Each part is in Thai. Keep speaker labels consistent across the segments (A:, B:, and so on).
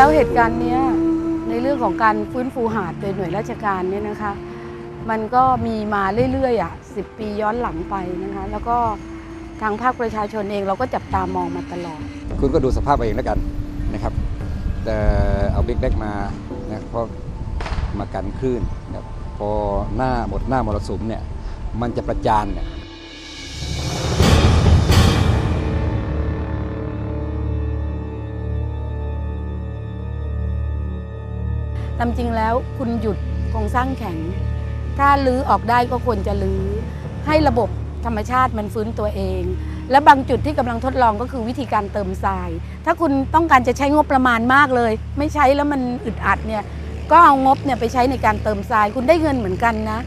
A: แล้วเหตุการณ์นี้ในเรื่องของการฟื้นฟูหาดโดยหน่วยราชการเนี่ยนะคะ มันก็มีมาเรื่อยๆอะสิปีย้อนหลังไปนะคะ แล้วก็ทางภาคประชาชนเองเราก็จับตามองมาตลอด
B: คุณก็ดูสภาพเอาเองแล้วกันนะครับแต่เอาบิ๊กแดกมานะเพราะมากันคลื่นนะพอหน้าหมดหน้ามรสุมเนี่ยมันจะประจานเนี่ย
A: ตามจริงแล้วคุณหยุดโครงสร้างแข็ง ถ้าลื้อออกได้ก็ควรจะลื้อ ให้ระบบธรรมชาติมันฟื้นตัวเอง และบางจุดที่กำลังทดลองก็คือวิธีการเติมทราย ถ้าคุณต้องการจะใช้งบประมาณมากเลย ไม่ใช้แล้วมันอึดอัดเนี่ยก็เอางบเนี่ยไปใช้ในการเติมทราย คุณได้เงินเหมือนกันนะ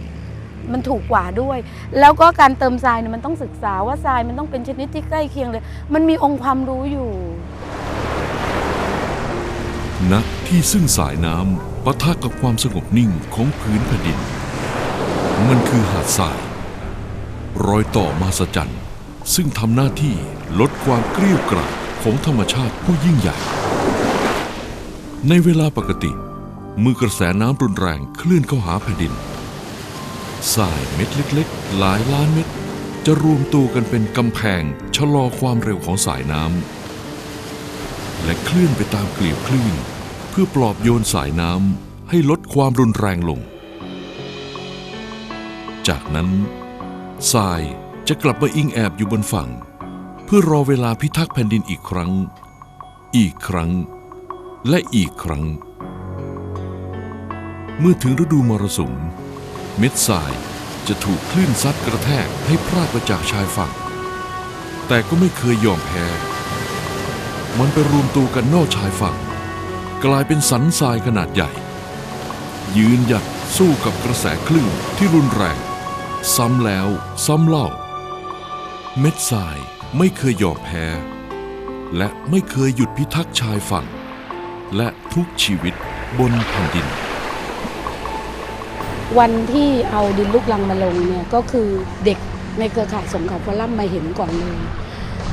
A: มันถูกกว่าด้วย แล้วก็การเติมทรายเนี่ยมันต้องศึกษาว่าทรายมันต้องเป็นชนิดที่ใกล้เคียงเลย มันมีองค์ความรู้อยู่
C: ณที่ซึ่งสายน้ำปะทะกับความสงบนิ่งของพื้นแผ่นดิน มันคือหาดทราย รอยต่อมาสจันซึ่งทำหน้าที่ลดความเกลี้ยวกราดของธรรมชาติผู้ยิ่งใหญ่ ในเวลาปกติ มือกระแสน้ำรุนแรงเคลื่อนเข้าหาแผ่นดินทรายเม็ดเล็กๆ หลายล้านเม็ดจะรวมตัวกันเป็นกำแพงชะลอความเร็วของสายน้ำและเคลื่อนไปตามเกลียวคลื่น เพื่อปลอบโยนสายน้ำให้ลดความรุนแรงลง จากนั้นทรายจะกลับมาอิงแอบอยู่บนฝั่ง เพื่อรอเวลาพิทักษ์แผ่นดินอีกครั้ง อีกครั้ง และอีกครั้ง เมื่อถึงฤดูมรสุม เม็ดทรายจะถูกคลื่นซัดกระแทกให้พรากไปจากชายฝั่ง แต่ก็ไม่เคยยอมแพ้ มันไปรวมตัวกันนอกชายฝั่ง กลายเป็นสันทรายขนาดใหญ่ ยืนหยัดสู้กับกระแสคลื่นที่รุนแรง ซ้ำแล้วซ้ำเล่า เม็ดทรายไม่เคยยอมแพ้ และไม่เคยหยุดพิทักษ์ชายฝั่ง และทุกชีวิตบนแผ่นดิน
A: วันที่เอาดินลูกลังมาลงเนี่ยก็คือเด็กในเครือข่ายสงขลาฟอลัมมาเห็นก่อนเลย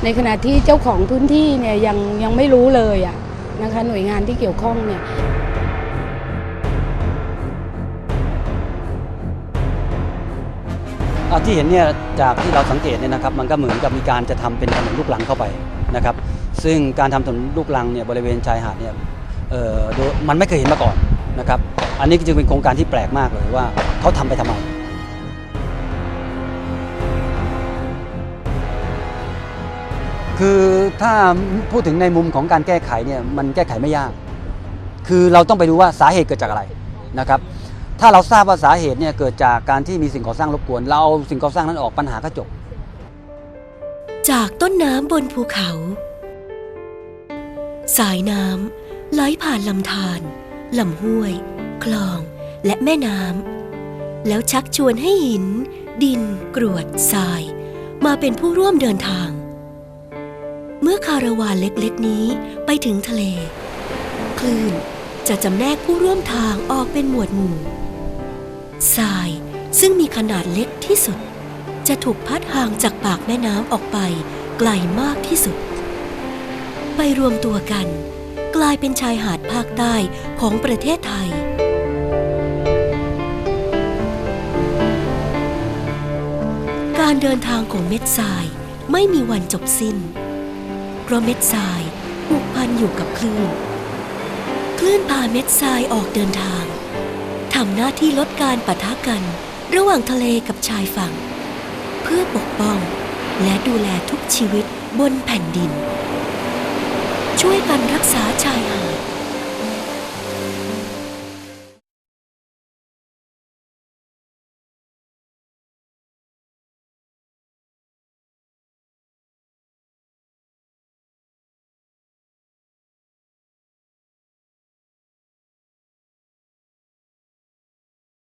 A: ในขณะที่เจ้าของพื้นที่เนี่ยยังยังไม่รู้เลยอะ นะคะหน่วยงานที่เกี่ยวข้องเนี่ย
D: ที่เห็นเนี่ยจากที่เราสังเกตเนี่ยนะครับมันก็เหมือนกับมีการจะทำเป็นถนนลูกลังเข้าไปนะครับซึ่งการทำถนนลูกลังเนี่ยบริเวณชายหาดเนี่ยเออมันไม่เคยเห็นมาก่อนนะครับอันนี้จึงเป็นโครงการที่แปลกมากเลยว่าเขาทำไปทำไม คือถ้าพูดถึงในมุมของการแก้ไขเนี่ยมันแก้ไขไม่ยาก คือเราต้องไปดูว่าสาเหตุเกิดจากอะไรนะครับ ถ้าเราทราบว่าสาเหตุเนี่ยเกิดจากการที่มีสิ่งก่อสร้างรบกวน เราเอาสิ่งก่อสร้างนั้นออกปัญหาก็จบ
E: จากต้นน้ำบนภูเขา สายน้ำไหลผ่านลำธารลำห้วย คลองและแม่น้ำแล้วชักชวนให้หิน ดิน กรวดทราย มาเป็นผู้ร่วมเดินทาง เมื่อคาราวานเล็กๆนี้ไปถึงทะเล คลื่นจะจำแนกผู้ร่วมทางออกเป็นหมวดหมู่ทรายซึ่งมีขนาดเล็กที่สุด จะถูกพัดห่างจากปากแม่น้ำออกไปไกลมากที่สุด ไปรวมตัวกัน กลายเป็นชายหาดภาคใต้ของประเทศไทยการเดินทางของเม็ดทรายไม่มีวันจบสิ้น ราะเม็ดทรายผูกพันอยู่กับคลื่น คลื่นพาเม็ดทรายออกเดินทางทำหน้าที่ลดการปะทะกันระหว่างทะเลกับชายฝั่ง เพื่อปกป้องและดูแลทุกชีวิตบนแผ่นดิน ช่วยกันรักษาชายหาด